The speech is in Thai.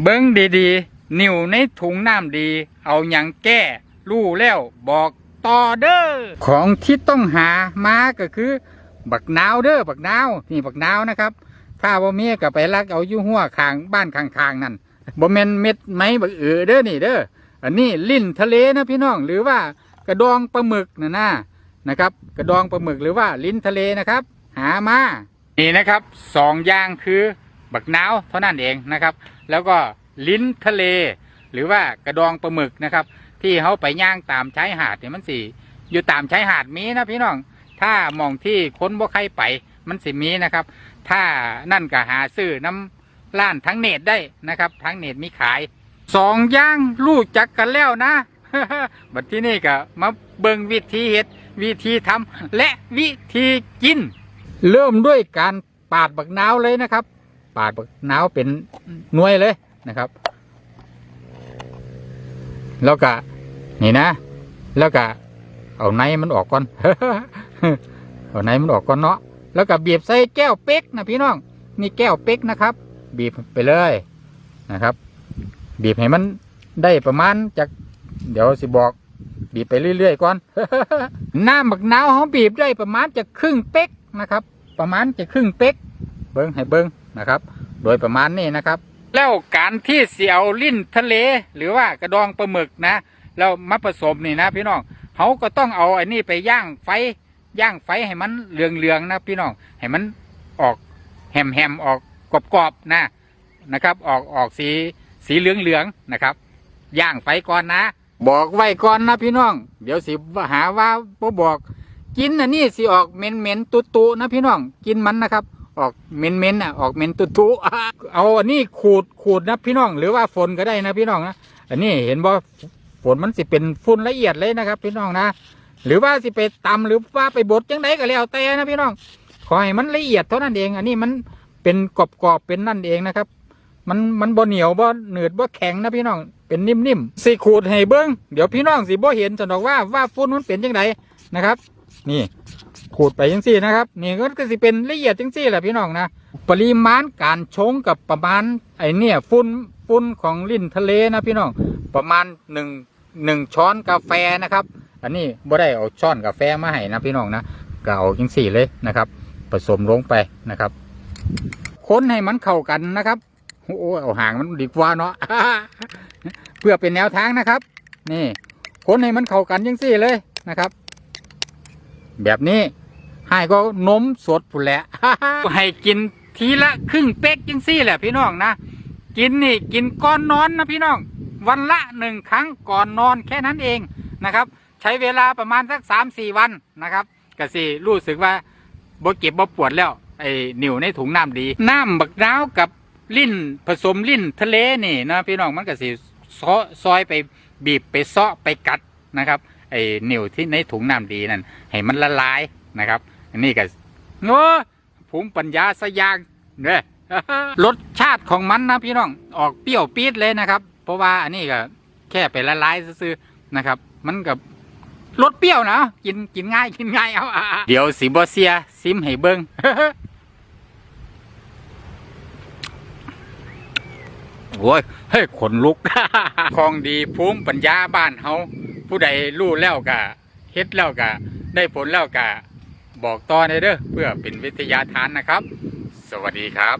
เบิ้งดีๆ นิ่วในถุงน้ำดี เอาอย่างแก้ รู้แล้วบอกต่อเด้อ ของที่ต้องหามาก็คือ บักนาวเด้อ บักนาว นี่บักนาวนะครับ ถ้าบ่มีก็ไปลักเอาอยู่หัวข้างบ้านข้างๆนั่นบ่แม่นเม็ดไม้บักเอือเด้อนี่เด้อ อันนี้ลิ้นทะเลนะพี่น้อง หรือว่ากระดองปลาหมึกนะนะนะครับ กระดองปลาหมึกหรือว่าลิ้นทะเลนะครับ หามา นี่นะครับสองอย่างคือ บักนาวเท่านั้นเองนะครับ แล้วก็ลิ้นทะเล หรือว่ากระดองปลาหมึกนะครับ ที่เขาไปย่างตามชายหาดเนี่ยมันสิอยู่ตามชายหาดมีนะพี่น้อง ถ้ามองที่ค้นบ่ใครไปมันสิมีนะครับ ถ้านั่นก็หาซื้อน้ำร้านทั้งเน็ตได้นะครับ ทั้งเน็ตมีขายสองย่างรู้จักกันแล้วนะบัดที่นี่ก็มาเบิ่งวิธีเฮ็ดวิธีทำและวิธีกิน เริ่มด้วยการปาดบักนาวเลยนะครับ ปาดบักนาวเป็นน่วยเลยนะครับ แล้วก็นี่นะ แล้วก็เอาในมันออกก่อนเอาในมันออกก่อนเนาะแล้วก็บีบใส่แก้วเป๊กนะพี่น้องนี่แก้วเป๊กนะครับ บีบไปเลยนะครับ บีบให้มันได้ประมาณจากเดี๋ยวสิบอก บีบไปเรื่อยๆก่อนน้ำบักนาวเขาบีบได้ประมาณจะครึ่งเป๊กนะครับ ประมาณจะครึ่งเป๊กเบิ้งให้เบิ้ง นะครับ โดยประมาณนี้นะครับ แล้วการที่เสียวลิ้นทะเล หรือว่ากระดองปลาหมึกนะแล้วมาผสมนี่นะ พี่น้องเขาก็ต้องเอาไอ้นี่ไปย่างไฟย่างไฟให้มันเหลืองๆนะพี่น้องให้มันออกแหมๆออกกรอบๆนะนะครับ ออกออกสีสีเหลืองๆนะครับย่างไฟก่อนนะ บอกไว้ก่อนนะพี่น้อง เดี๋ยวสิหาว่าบ่บอก กินอันนี้สิออกเหม็นเหม็นๆตุตุๆนะพี่น้อง กินมันนะครับ ออกเม็นเม็นๆอะออกเม็นตุตุเอาอันนี้ขูดขูดนะพี่น้อง หรือว่าฝนก็ได้นะพี่น้องนะอันนี้เห็นบ่ฝนมันสิเป็นฝุ่นละเอียดเลยนะครับ พี่น้องนะหรือว่าสิไปตำหรือว่าไปบดจังไดก็แล้วแต่นะพี่น้องขอให้มันละเอียดเท่านั้นเอง อันนี้มันเป็นกรอบๆเป็นนั่นเองนะครับ มันมันบ่เหนียวบ่หนืดบ่แข็งนะพี่น้องเป็นนิ่มๆสิขูดให้เบิ้งเดี๋ยวพี่น้องสิบ่เห็นจะบอกว่าว่าฝุ่นมันเป็นจังไดนะครับ นี่ ขูดไปจังซี่นะครับนี่ก็คือสิเป็นละเอียดจังซี่แหละพี่น้องนะปริมาณการชงกับประมาณไอเนี่ยฝุ่นฝุ่นของลิ้นทะเลนะพี่น้องประมาณหนึ่งหนึ่งช้อนกาแฟนะครับ อันนี้บ่ได้เอาช้อนกาแฟมาให้นะพี่น้องนะก็เอาจังสี่เลยนะครับ ผสมลงไปนะครับคนให้มันเข้ากันนะครับโอ้เอาห่างมันดีกว่าเนาะเพื่อเป็นแนวทางนะครับ นี่คนให้มันเข้ากันจังสี่เลยนะครับ แบบนี้ ให้ก็นมสดผุนแหละ ให้กินทีละครึ่งเป๊กจังสี่แหละพี่น้องนะ กินนี่กินก่อนนอนนะพี่น้อง วันละหนึ่งครั้งก่อนนอนแค่นั้นเองนะครับ ใช้เวลาประมาณสักสามสี่วันนะครับก็สิรู้สึกว่าบ่เก็บบ่ปวดแล้วไอ้นิ่วในถุงน้ำดี น้ำบักนาวกับลิ้นผสมลิ้นทะเลนี่นะพี่น้องมันก็สิซอซอยไปบีบไปซาะไปกัดนะครับไอ้นิ่วที่ในถุงน้ำดีนั่นให้มันละลายนะครับ อันนี้ก็โอ้ภูมิปัญญาสยางเนี่ยรสชาติของมันนะพี่น้องออกเปรี้ยวปี๊ดเลยนะครับ เพราะว่าอันนี้ก็แค่ไปละลายซื่อนะครับ มันกับรสเปรี้ยวนะกินกินง่ายกินง่ายเอาเดี๋ยวสีบอเซียซิมให้เบิงโอ้ยเฮ้ยขนลุกของดีภูมิปัญญาบ้านเฮาผู้ใดรู้แล้วก็เฮ็ดแล้วก็ได้ผลแล้วก็ บอกต่อในเด้อเพื่อเป็นวิทยาทานนะครับ สวัสดีครับ